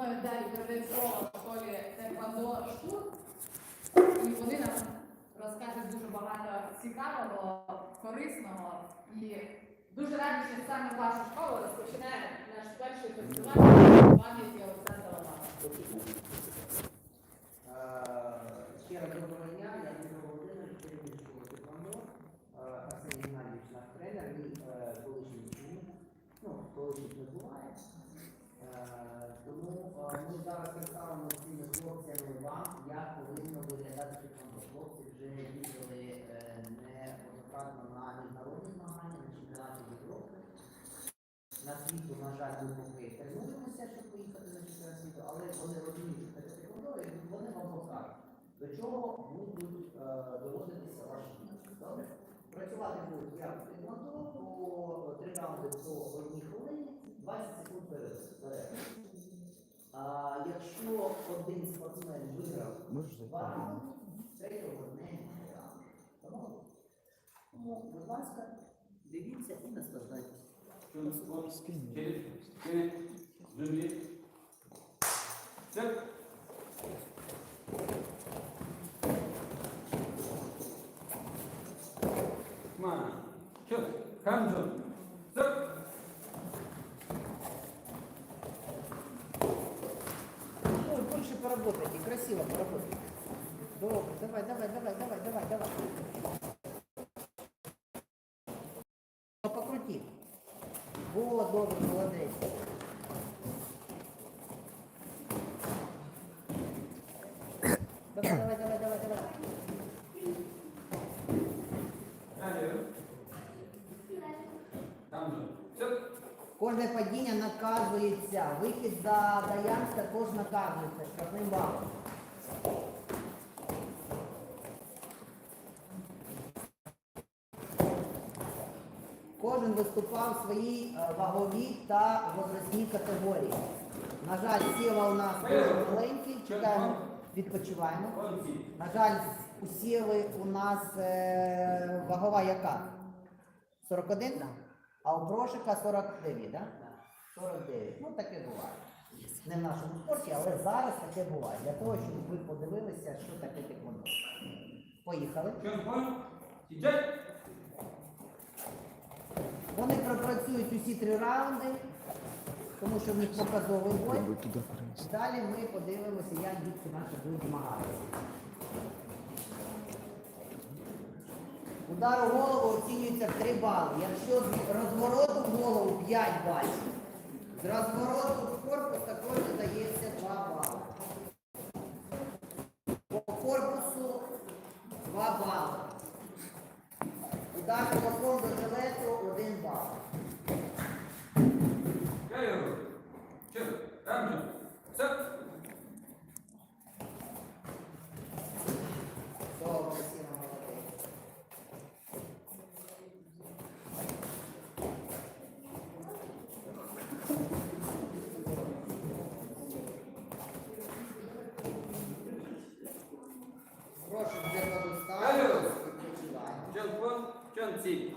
мною далі передає слово школі Теквандо Штур. І вони нам розкажуть дуже багато цікавого, корисного. І дуже раді, що саме ваша школа розпочинає наш перший фестиваль пам'яті Олександра Романа. Е, Ще раз доброго дня, я Дмитро Володимирович, керівник школи Тиквандо, Арсеній Геннадійович наш тренер, мій е, колишній ученик, ну, колишніх не буває. Е, Тому е, ми зараз представимо з цими хлопцями вам, як повинно виглядати Тиквандо. Хлопці вже їздили е, неоднократно на міжнародні змагання, на чемпіонаті Європи. На світу, на жаль, ми поки тренуємося, щоб поїхати на чемпіонат світу, але вони розуміють, що таке тиквондо, і вони вам покажуть, до чого будуть е, доводитися ваші дії. Добре? Працювати будуть як тиквондо, по три раунди по одній хвилині, 20 секунд перед. А якщо один спортсмен виграв два раунди, третього не грав. Тому, будь ласка, дивіться і наслаждайтесь. Через, через, поработайте, красиво поработайте. Добре, давай, давай, давай, давай, давай, давай. Ну, покрути. Вот, давай, давай, давай, давай. Кожне падіння наказується. Вихід за даянс також наказується штрафним балом. Кожен виступав в своїй е, ваговій та возрастній категорії. На жаль, сіла у нас маленькі, чекаємо, відпочиваємо. На жаль, у сіли у нас е, вагова яка? 41? А у прошика 49, так? 49. Ну таке буває. Не в нашому спорті, але зараз таке буває. Для того, щоб ви подивилися, що таке тиквондо. Поїхали. Вони пропрацюють усі три раунди, тому що в них показовий бой. Далі ми подивимося, як дітки наші будуть змагатися. Удар у голову оцінюється в 3 бали. Якщо з розвороту в голову 5 балів. З розвороту в корпус також додається 2 бали. По корпусу 2 бали. Удар кулаком до жилету 1 бал. Я його. Що? c'est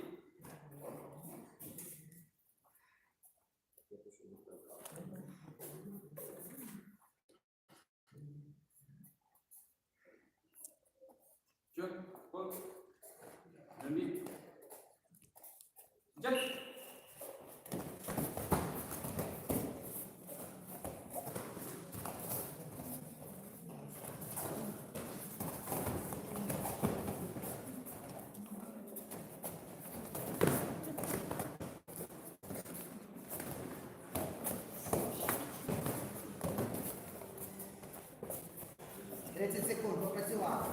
30 секунд попрацювати.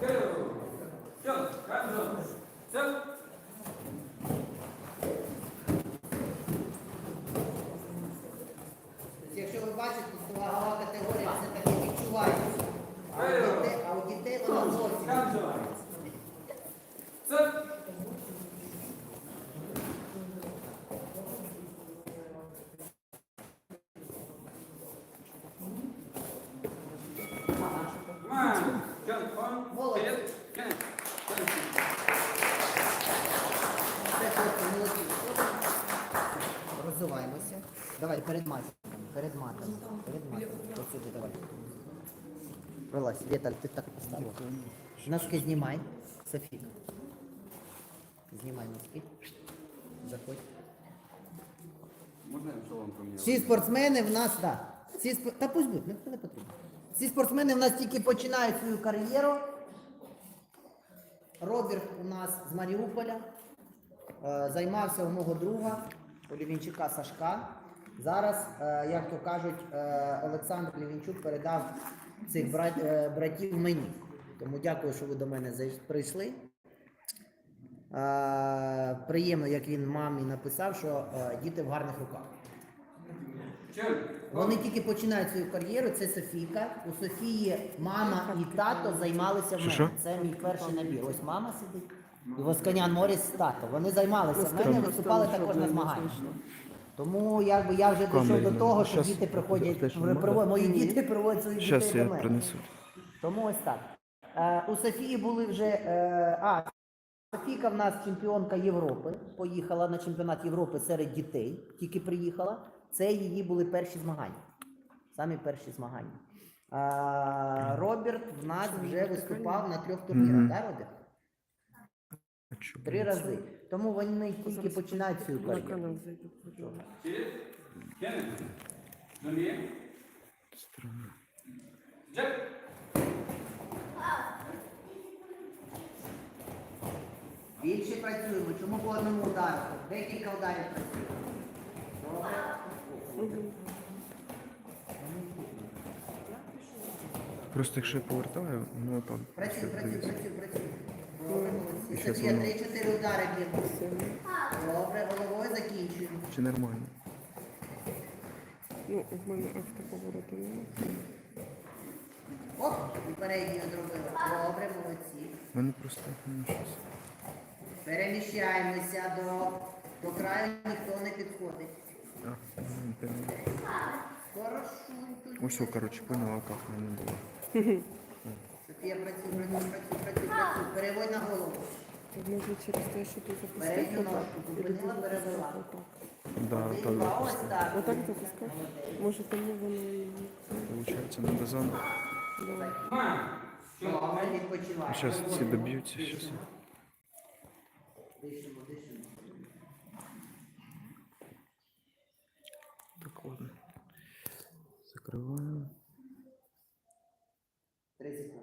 Гео. Чон. Ханзо. Це. Тобто, Якщо ви бачите, то вагова категорія все таки відчувається. А у дітей, а у дітей вона зовсім не Ханзо. відчувається. Це. Давай, перед матом. Перед матом. Перед матом. Ось сюди, давай. Вилазь, Віталь, ти так поставила. Носки знімай. Софік. Знімай носки. Заходь. Можна я шолом поміняв? Всі спортсмени в нас, так. Всі спор... Та пусть будь, ніхто не потрібно. Всі спортсмени в нас тільки починають свою кар'єру. Роберт у нас з Маріуполя. Е, займався у мого друга Олівінчука Сашка. Зараз, е, як то кажуть, е, Олександр Лівінчук передав цих е, братів мені. Тому дякую, що ви до мене прийшли. Приємно, як він мамі написав, що діти в гарних руках. Вони тільки починають свою кар'єру. Це Софійка. У Софії мама і тато займалися в мене. Це мій перший набір. Ось мама сидить. І Восканян Моріс тато. Вони займалися в мене, виступали також на змаганнях. Тому якби я вже дійшов до того, що Щас діти приходять, теж при- нема. приводять- мої діти приводять своїх дітей я до мене. принесу. Тому ось так. Е, у Софії були вже. Е, а, Софійка в нас чемпіонка Європи. Поїхала на чемпіонат Європи серед дітей, тільки приїхала. Це її були перші змагання. Самі перші змагання. А, Роберт в нас вже виступав на трьох турнірах, Мгм. так, Роберт? Чо, Три рази. Тому вони тільки починають свою На кар'єру. канал зайду. Джек? Більше працюємо. Чому по одному удару? Декілька ударів працюємо. Добре? Просто якщо я повертаю, воно там Працюй, працюй, працюй, Софія, воно- 3-4 удари б'ємо. Добре, головою закінчуємо. Чи нормально? Ну, в мене автоповороту немає. Оп, передню зробили. Добре, молодці. У мене просто ну, щось. Переміщаємося до, до краю, ніхто не підходить. А, ну. Хорошо. Ось, коротше, поняла, як в мене було. Софія, працюй, працюй, працюй, працюй, працюй. Переводь на голову. Може через те, що ти запустив. Да, так запустив. так. Отак запускав? Може тому воно і... Получається, на базон. Да. Зараз ці доб'ються, зараз. Так, ладно. Закриваю. 30